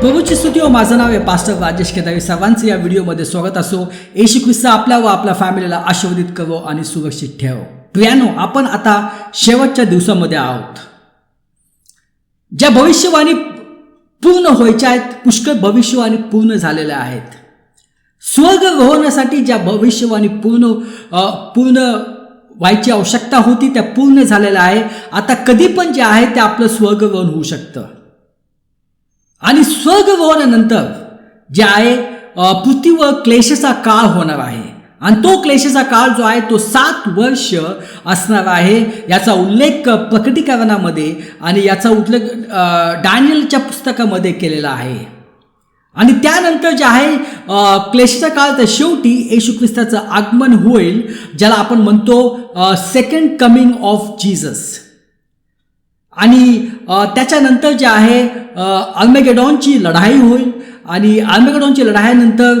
प्रभूची स्तुती हो माझं नाव आहे पास्टर राजेश केदारी. सर्वांचं या व्हिडिओमध्ये स्वागत असो. येशू ख्रिस्त आपल्या व आपल्या फॅमिलीला आशीर्वादित करो आणि सुरक्षित ठेव. प्रियानो आपण आता शेवटच्या दिवसामध्ये आहोत. ज्या भविष्यवाणी पूर्ण व्हायच्या आहेत पुष्कळ भविष्यवाणी पूर्ण झालेल्या आहेत. स्वर्ग होण्यासाठी ज्या भविष्यवाणी पूर्ण पूर्ण व्हायची आवश्यकता होती त्या पूर्ण झालेल्या आहे. आता कधी पण जे आहे ते आपलं स्वर्गवहन होऊ शकतं. आणि स्वर्गभवनानंतर जे आहे पृथ्वीवर क्लेशाचा काळ होणार आहे. आणि तो क्लेशाचा काळ जो आहे तो सात वर्ष असणार आहे. याचा उल्लेख प्रकटीकरणामध्ये आणि याचा उल्लेख डॅनियलच्या पुस्तकामध्ये केलेला आहे. आणि त्यानंतर जे आहे क्लेशाचा काळ तर शेवटी येशू ख्रिस्ताचं आगमन होईल ज्याला आपण म्हणतो सेकंड कमिंग ऑफ जीसस आणि त्याच्यानंतर जे आहे अल्मेगेडॉनची लढाई होईल. आणि आल्मेगेडॉनची लढाईनंतर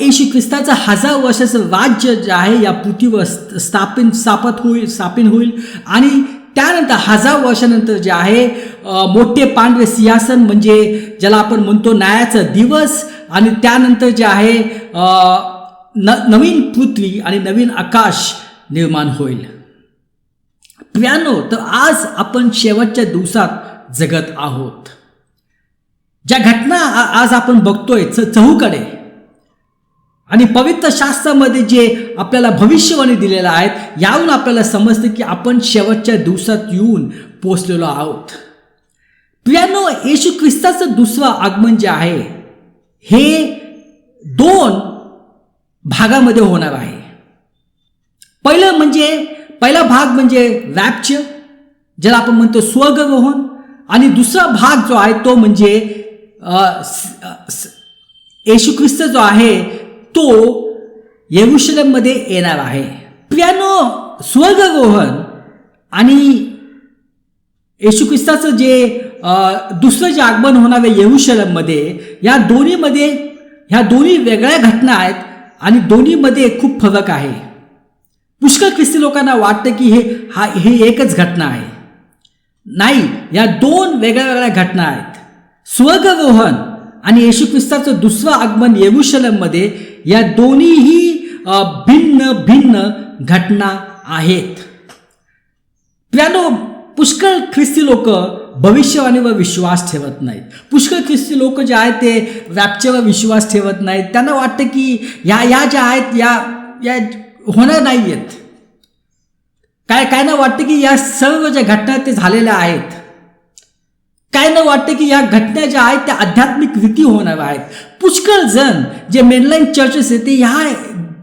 येशू ख्रिस्ताचं हजार वर्षाचं राज्य जे आहे या पृथ्वीवर स्थापित स्थापत होईल स्थापित होईल. आणि त्यानंतर हजार वर्षानंतर जे आहे मोठे पांढरे सिंहासन म्हणजे ज्याला आपण म्हणतो न्यायाचा दिवस. आणि त्यानंतर जे आहे न नवीन पृथ्वी आणि नवीन आकाश निर्माण होईल. प्यानो तर आज आपण शेवटच्या दिवसात जगत आहोत. ज्या घटना आज आपण बघतोय च चहूकडे आणि पवित्र शास्त्रामध्ये जे आपल्याला भविष्यवाणी दिलेलं आहेत यावरून आपल्याला समजते की आपण शेवटच्या दिवसात येऊन पोचलेलो आहोत. प्रियानो येशू ख्रिस्ताचं दुसरं आगमन जे आहे हे दोन भागामध्ये होणार आहे. पहिलं म्हणजे पहिला भाग म्हणजे रॅपचं ज्याला आपण म्हणतो स्वर्गरोहन आणि दुसरा भाग जो आहे तो म्हणजे येशू ख्रिस्त जो आहे तो येरुशलेममध्ये येणार आहे. प्रियानो स्वर्गरोहन आणि येशू ख्रिस्ताचं जे दुसरं जे आगमन होणार आहे येरुशलेममध्ये या दोन्हीमध्ये ह्या दोन्ही वेगळ्या घटना आहेत आणि दोन्हीमध्ये खूप फरक आहे. पुष्कळ ख्रिस्ती लोकांना वाटतं की हे हा ही एकच घटना आहे. नाही या दोन वेगळ्या वेगळ्या घटना आहेत. स्वर्गरोहन आणि येशू ख्रिस्ताचं दुसरं आगमन येरुशलेममध्ये या दोन्हीही भिन्न भिन्न घटना आहेत. प्यानो पुष्कळ ख्रिस्ती लोक भविष्यवाणीवर विश्वास ठेवत नाहीत. पुष्कळ ख्रिस्ती लोक जे आहेत ते रॅप्चरवर विश्वास ठेवत नाहीत. त्यांना वाटतं की या या ज्या आहेत या या होणार नाही आहेत काय काय ना वाटतं की या सर्व ज्या घटना ते झालेल्या आहेत. काय ना वाटतं की या घटना ज्या आहेत त्या आध्यात्मिक रीती होणार आहेत. पुष्कळ जण जे मेनलाईन चर्चेस आहेत ते ह्या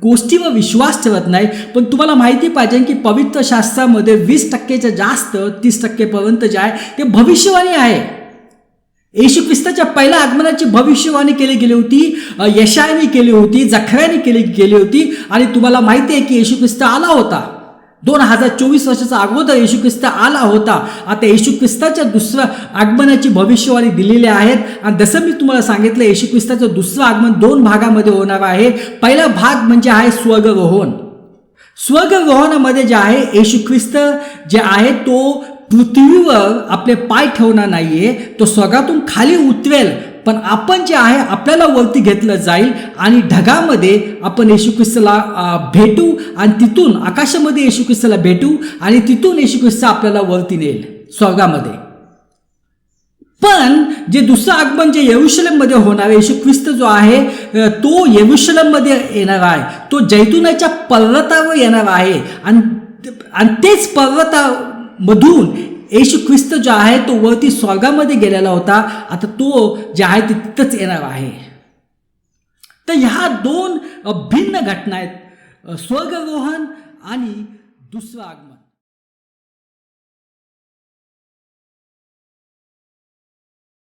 गोष्टीवर विश्वास ठेवत नाही पण तुम्हाला माहिती पाहिजे की पवित्र शास्त्रामध्ये वीस टक्केच्या जास्त तीस टक्केपर्यंत जे आहे ते भविष्यवाणी आहे. येशू ख्रिस्ताच्या पहिल्या आगमनाची भविष्यवाणी केली गेली होती अ, केली होती जखऱ्याने केली गेली होती आणि तुम्हाला माहिती आहे की येशू ख्रिस्त आला होता. दोन हजार चोवीस वर्षाचा अगोदर येशू ख्रिस्त आला होता. आता येशू ख्रिस्ताच्या दुसऱ्या आगमनाची भविष्यवाणी दिलेली आहेत. आणि जसं मी तुम्हाला सांगितलं येशू ख्रिस्ताचं दुसरं आगमन दोन भागामध्ये होणार आहे. पहिला भाग म्हणजे आहे स्वर्गरोहन स्वर्गरोहनामध्ये जे आहे येशू ख्रिस्त जे आहे तो पृथ्वीवर आपले पाय ठेवणार नाहीये. तो स्वर्गातून खाली उतरेल. पण आपण जे आहे आपल्याला वरती घेतलं जाईल आणि ढगामध्ये आपण येशू ख्रिस्तला भेटू आणि तिथून आकाशामध्ये येशू ख्रिस्तला भेटू आणि तिथून येशू ख्रिस्त आपल्याला वरती नेईल स्वर्गामध्ये. पण जे दुसरं आगमन जे येरुशलममध्ये होणार आहे येशू ख्रिस्त जो आहे तो येरुशलममध्ये येणार आहे. तो जैतुनाच्या पर्वतावर येणार आहे. आणि आणि तेच पर्वतामधून येशू ख्रिस्त जो आहे तो वरती स्वर्गामध्ये गेलेला होता. आता तो जे आहे ते तिथंच येणार आहे. तर ह्या दोन भिन्न घटना आहेत. स्वर्गरोहण आणि दुसरं आगमन.